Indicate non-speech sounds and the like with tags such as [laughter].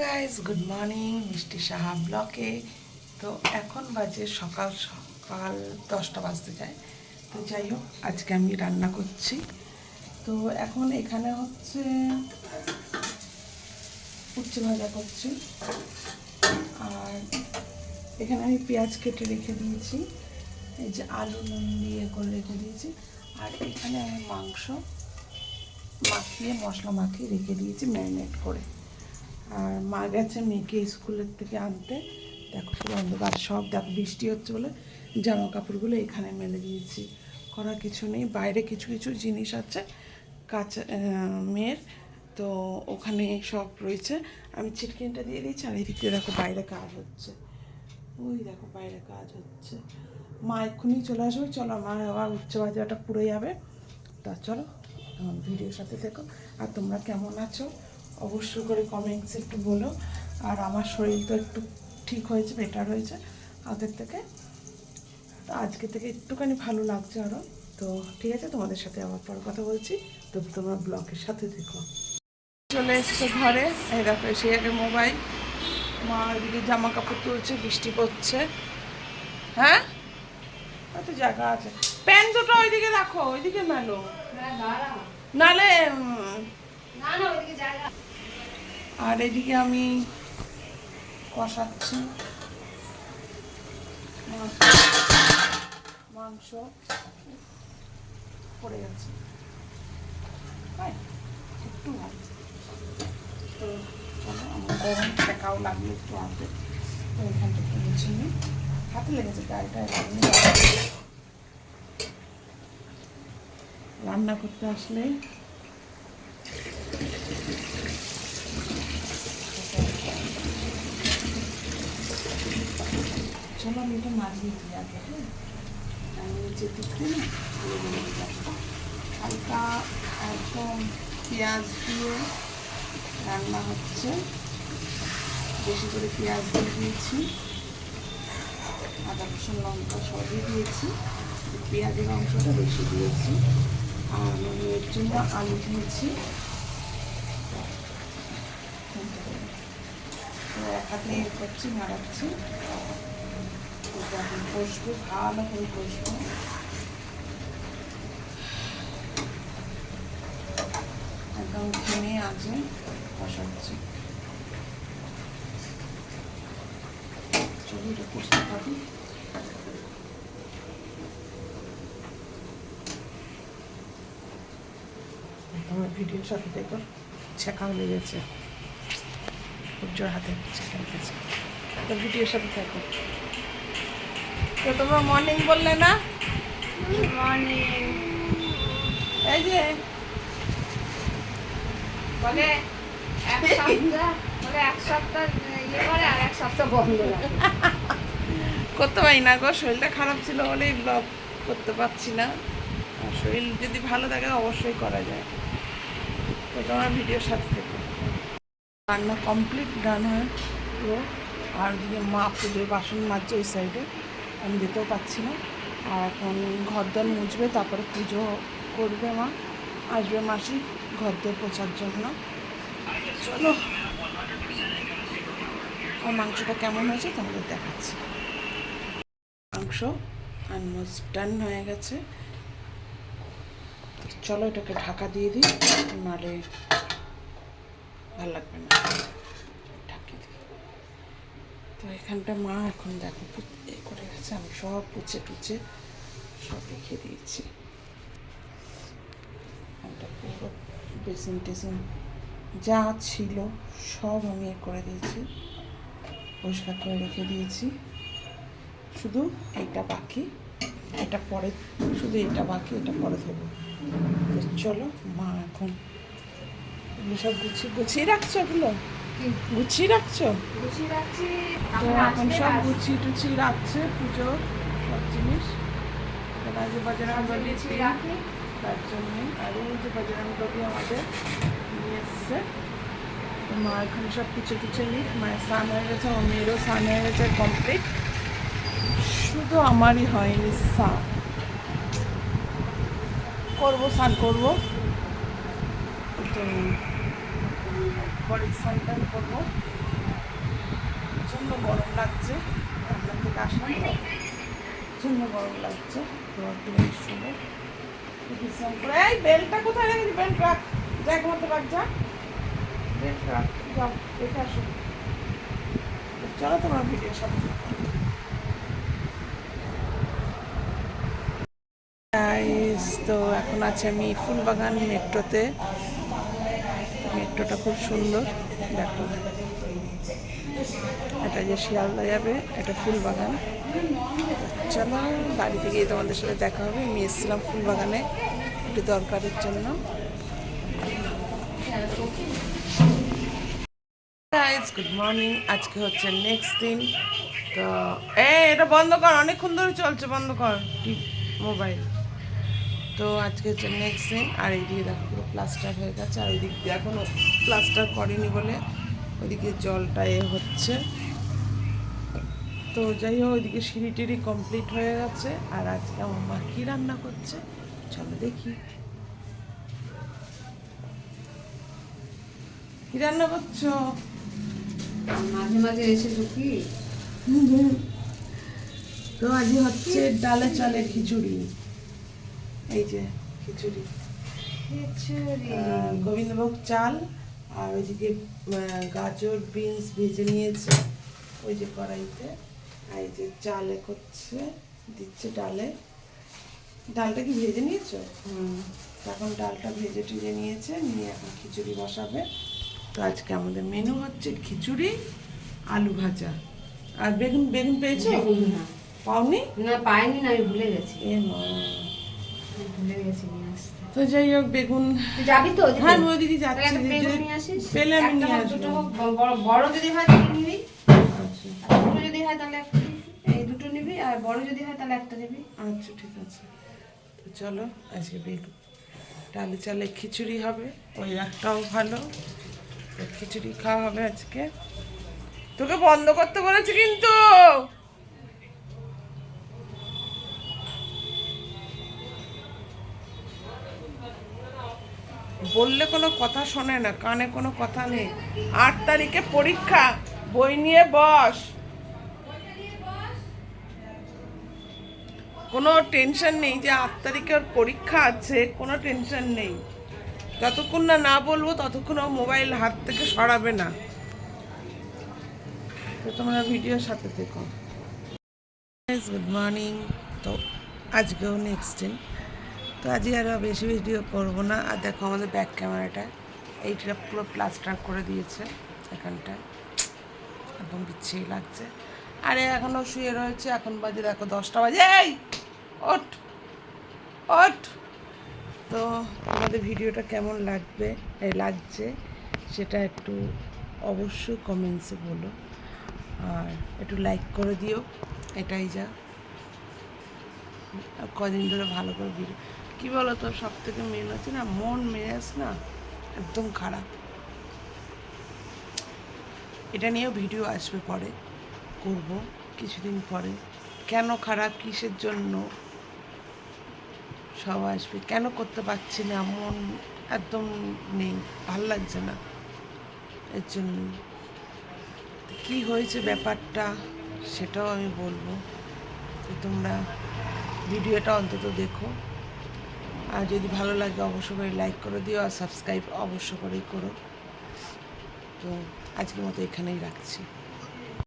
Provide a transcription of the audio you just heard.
Guys good morning মিষ্টি সাহা ব্লকে। তো এখন বাজে সকাল সকাল দশটা বাজতে যায়। তো যাই হোক, আজকে আমি রান্না করছি। তো এখন এখানে হচ্ছে উচ্ছে ভাজা করছি। আর এখানে আমি পেঁয়াজ কেটে রেখে দিয়েছি। এই যে আলু নুন দিয়ে করে রেখে দিয়েছি। আর এখানে আমি মাংস মাখিয়ে, মশলা মাখিয়ে রেখে দিয়েছি ম্যারিনেট করে। আর মা গেছে মেয়েকে স্কুলের থেকে আনতে। দেখো পুরো অন্ধকার সব দেখো বৃষ্টি হচ্ছে বলে জামা কাপড়গুলো এখানে মেলে দিয়েছি। করার কিছু নেই বাইরে কিছু কিছু জিনিস আছে আহ, মেয়ের। তো ওখানে সব রয়েছে। আমি চিটকিনটা দিয়ে দিয়েছি আর এদিক দেখো বাইরে কাজ হচ্ছে। ওই দেখো বাইরে কাজ হচ্ছে। মা এক্ষুনি চলে আসবে চলো আমার আবার উচ্চ বাজারটা পুড়ে যাবে। তা চলো ভিডিওর সাথে দেখো আর তোমরা কেমন আছো? অবশ্যই করে কমেন্টস একটু বলো। আর আমার শরীর তো একটু ঠিক হয়েছে বেটার হয়েছে আগের থেকে। তো আজকে থেকে একটুখানি ভালো লাগছে আরও তো ঠিক আছে, তোমাদের সাথে আবার পর কথা বলছি। তো তোমরা ব্লগের সাথে দেখো চলে এসছে ঘরে, এই দেখো আগে মোবাইল মা এদিকে জামা কাপড় তুলছে, বৃষ্টি পড়ছে। হ্যাঁ? কত জায়গা আছে। প্যান্ট দুটো ওইদিকে রাখো, ওইদিকে মেলো। নালে আর এদিকে আমি কষাচ্ছি। মাংস- পড়ে গেছে। একটু ভাই তো চলো, আমার গরম ঠেকাও লাগল একটু হাতে তো এখান থেকে মুছে নিই। হাতে লেগেছে লাগল রান্না করতে আসলে চলো আমি এটা মাঝিয়ে দিই আগে হ্যাঁ? আমি নিচে দিচ্ছি না, দিয়ে। হালকা একদম পেঁয়াজ দিয়ে রান্না হচ্ছে। বেশি করে পেঁয়াজ দিয়ে দিয়েছি। আদা, রসুন, লঙ্কা সবই দিয়েছি। পেঁয়াজের অংশটা বেশি দিয়েছি। আর আমি এর জন্য আলু দিয়েছি। তো এক হাতে ইয়ে করছি নাড়াচ্ছি। ভালো তোমার ভিডিওর সাথে দেখো ছেঁকা লেগেছে জোর হাতে ছেঁকা লেগেছে তো ভিডিওর সাথে থাকো তো তোমরা মর্নিং বললে না? মর্নিং এই যে। বলে এক [laughs] সপ্তাহ বলে এক সপ্তাহ ইয়ে করে আর এক সপ্তাহ বন্ধ করতে পারি না গো শরীরটা খারাপ ছিল বলেই ব্লগ করতে পারছি না। আর শরীর যদি ভালো থাকে অবশ্যই করা যায়। তো তোমার ভিডিওর সাথে থেকে। রান্না কমপ্লিট ডান হয় পুরো আর ওদিকে মা পুজোর বাসন মাজছে ওই সাইডে আমি যেতেও পাচ্ছি না। আর এখন ঘরদোর মুছবে, তারপরে পুজো করবে মা। আসবে মাসি ঘরদোর পোছার জন্য। চলো। আর মাংসটা কেমন হয়েছে তোমাদের দেখাচ্ছি। মাংস অলমোস্ট ডান হয়ে গেছে। চলো এটাকে ঢাকা দিয়ে দিই নাহলে ভালো লাগবে না। ঢাকিয়ে দিই। তো এখানটা মা এখন দেখো এ করে গেছে আমি সব পুচে টুচে সব রেখে দিয়েছি। পুরো বেসিন টেসিন যা ছিল সব আমি এ করে দিয়েছি, পরিষ্কার করে রেখে দিয়েছি। শুধু এটা বাকি, এটা পরে, শুধু এটা বাকি, এটা পরে দেবো চলো, মা এখন এগুলো সব গুছিয়ে গুছিয়ে রাখছো এগুলো? গুছিয়ে রাখছো? তো এখন সব গুছিয়ে টুছিয়ে রাখছে পুজো সব জিনিস। এখানে আজ বাজারাম রাখি। তার জন্যই আর ওই যে বাজারাম বলি আমাদের নিয়ে এসছে। মা এখন সব কিছু কিছু নিক। মায়ের স্নান হয়ে গেছে আমার মেয়েরও স্নান হয়ে গেছে কমপ্লিট শুধু আমারই হয়নি স্নান। করব স্নান করব। তো পরে স্নান করব। প্রচণ্ড গরম লাগছে। আপনার থেকে আসলাম প্রচণ্ড গরম লাগছে। তো একটু বেলটা কোথায় রাখ রাখ। যাও, দেখে আসো। চলো তোমার তো এখন আছে আমি ফুলবাগান মেট্রোতে। মেট্রোটা খুব সুন্দর, দেখো। এটা যে শিয়ালদা যাবে, এটা ফুলবাগান। চলো, বাড়িতে গিয়ে তোমাদের সাথে দেখা হবে। আমি এসেছিলাম ফুলবাগানে, একটু দরকারের জন্য। গুড মর্নিং আজকে হচ্ছে নেক্সট দিন। তো এটা বন্ধ কর, অনেকক্ষণ ধরে চলছে, বন্ধ কর। মোবাইল তো আজকে হচ্ছে নেক্সট দিন আর এইদিকে দেখো পুরো প্লাস্টার হয়ে গেছে আর ওইদিক দিয়ে এখনও প্লাস্টার করেনি বলে ওইদিকে জলটা এ হচ্ছে। তো যাই হোক ওইদিকে সিঁড়ি টিড়ি কমপ্লিট হয়ে গেছে আর আজকে আমার মা কী রান্না করছে চলো দেখি। কি রান্না করছ? মাঝে মাঝে এসে ঢুকি তো আজকে হচ্ছে ডালে চালে খিচুড়ি। এই যে খিচুড়ি। আহ, গোবিন্দভোগ চাল আর ওইদিকে গাজর বিনস ভেজে নিয়েছে। ওই যে কড়াইতে। এই যে চালে করছে দিচ্ছে ডালে। ডালটা কি ভেজে নিয়েছো? এখন ডালটা ভেজে টিজে নিয়েছে নিয়ে এখন খিচুড়ি বসাবে। তো আজকে আমাদের মেনু হচ্ছে খিচুড়ি আলু ভাজা। আর বেগুন বেগুন পেয়েছ? না। পাওনি? না পাইনি না আমি ভুলে গেছি। এ মা। আমি ভুলে গেছি নিয়ে আসতে তো যাই হোক বেগুন যাবি তো হ্যাঁ ওইদিকে তাহলে যাচ্ছি বেগুন নিয়ে আসিস। পেলে আমি নিয়ে আসব। বড় বড় যদি হয় তাহলে নিবি। আচ্ছা। দুটো যদি হয় তাহলে। এই দুটো নিবি আর বড় যদি হয় তাহলে একটা নিবি। আচ্ছা ঠিক আছে। তো চলো আজকে বেগুন। ডালে চালে খিচুড়ি হবে ওই একটাও ভালো। খিচুড়ি খাওয়া হবে আজকে। তোকে বন্ধ করতে বলেছি কিন্তু! বললে কোনো কথা শোনে না, কানে কোনো কথা নেই। আট তারিখে পরীক্ষা, বই নিয়ে বস। কোনো টেনশন নেই যে আট তারিখে ওর পরীক্ষা আছে, কোনো টেনশন নেই। যতক্ষণ না না বলব, ততক্ষণ ও মোবাইল হাত থেকে সরাবে না। তো তোমরা ভিডিওর সাথে থেকো। গুড মর্নিং তো আজকেও নেক্সট দিন তো আজকে আর বেশি ভিডিও করব না। আর দেখো আমাদের ব্যাক ক্যামেরাটা এইটা পুরো প্লাস্টার করে দিয়েছে এখানটা একদম বিচ্ছিরি লাগছে। আরে এখনও শুয়ে রয়েছে, এখন বাজে দেখো দশটা বাজে। এই ওট ওঠ। তো আমাদের ভিডিওটা কেমন লাগবে লাগছে সেটা একটু অবশ্যই কমেন্টসে বলো। আর একটু লাইক করে দিও, এটাই যা। কদিন ধরে ভালো করে ভিডিও কী বলো তো সব থেকে মেন হচ্ছে না, মন মেজাজ না একদম খারাপ। এটা নিয়েও ভিডিও আসবে পরে, করব কিছুদিন পরে। কেন খারাপ, কিসের জন্য? সব আসবে। কেন করতে পারছি না? মন একদম নেই, ভালো লাগছে না এর জন্য কী হয়েছে ব্যাপারটা, সেটাও আমি বলব। তোমরা ভিডিওটা অন্তত দেখো। আর যদি ভালো লাগে অবশ্য করে লাইক করে দিও আর সাবস্ক্রাইব অবশ্য করেই করো। তো আজকের মতো এখানেই রাখছি।